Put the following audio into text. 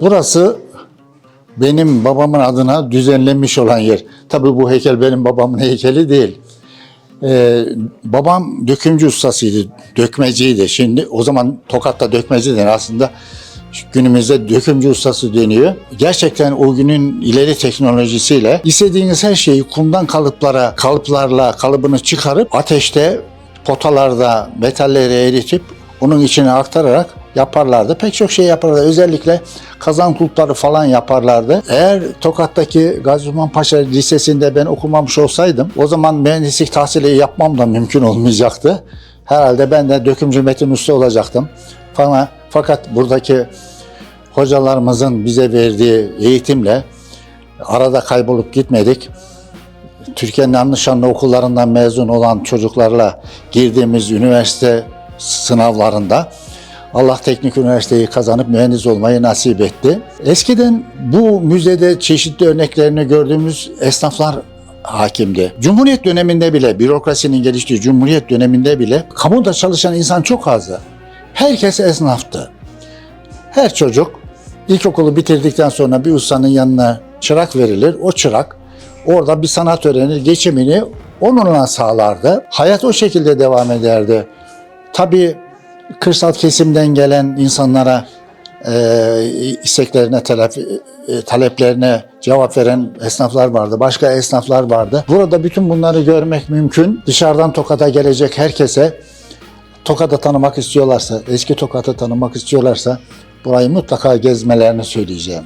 Burası benim babamın adına düzenlenmiş olan yer. Tabii bu heykel benim babamın heykeli değil. Ee, babam dökümcü ustasıydı, dökmeciydi. Şimdi o zaman Tokat'ta dökmeci denir aslında. Günümüzde dökümcü ustası deniyor. Gerçekten o günün ileri teknolojisiyle istediğiniz her şeyi kumdan kalıplara, kalıplarla kalıbını çıkarıp ateşte, potalarda metalleri eritip onun içine aktararak yaparlardı. Pek çok şey yaparlardı. Özellikle kazan kulpları falan yaparlardı. Eğer Tokat'taki Gazi Osman Paşa Lisesi'nde ben okumamış olsaydım o zaman mühendislik tahsili yapmam da mümkün olmayacaktı. Herhalde ben de dökümcü metin usta olacaktım. Falan. Fakat buradaki hocalarımızın bize verdiği eğitimle arada kaybolup gitmedik. Türkiye'nin yanlış şanlı okullarından mezun olan çocuklarla girdiğimiz üniversite sınavlarında Allah Teknik Üniversiteyi kazanıp mühendis olmayı nasip etti. Eskiden bu müzede çeşitli örneklerini gördüğümüz esnaflar hakimdi. Cumhuriyet döneminde bile, bürokrasinin geliştiği Cumhuriyet döneminde bile kamuda çalışan insan çok azdı. Herkes esnaftı. Her çocuk ilkokulu bitirdikten sonra bir ustanın yanına çırak verilir. O çırak orada bir sanat öğrenir, geçimini onunla sağlardı. Hayat o şekilde devam ederdi. Tabii kırsal kesimden gelen insanlara e, isteklerine, talep, e, taleplerine cevap veren esnaflar vardı. Başka esnaflar vardı. Burada bütün bunları görmek mümkün. Dışarıdan Tokat'a gelecek herkese Tokat'ı tanımak istiyorlarsa, eski Tokat'ı tanımak istiyorlarsa burayı mutlaka gezmelerini söyleyeceğim.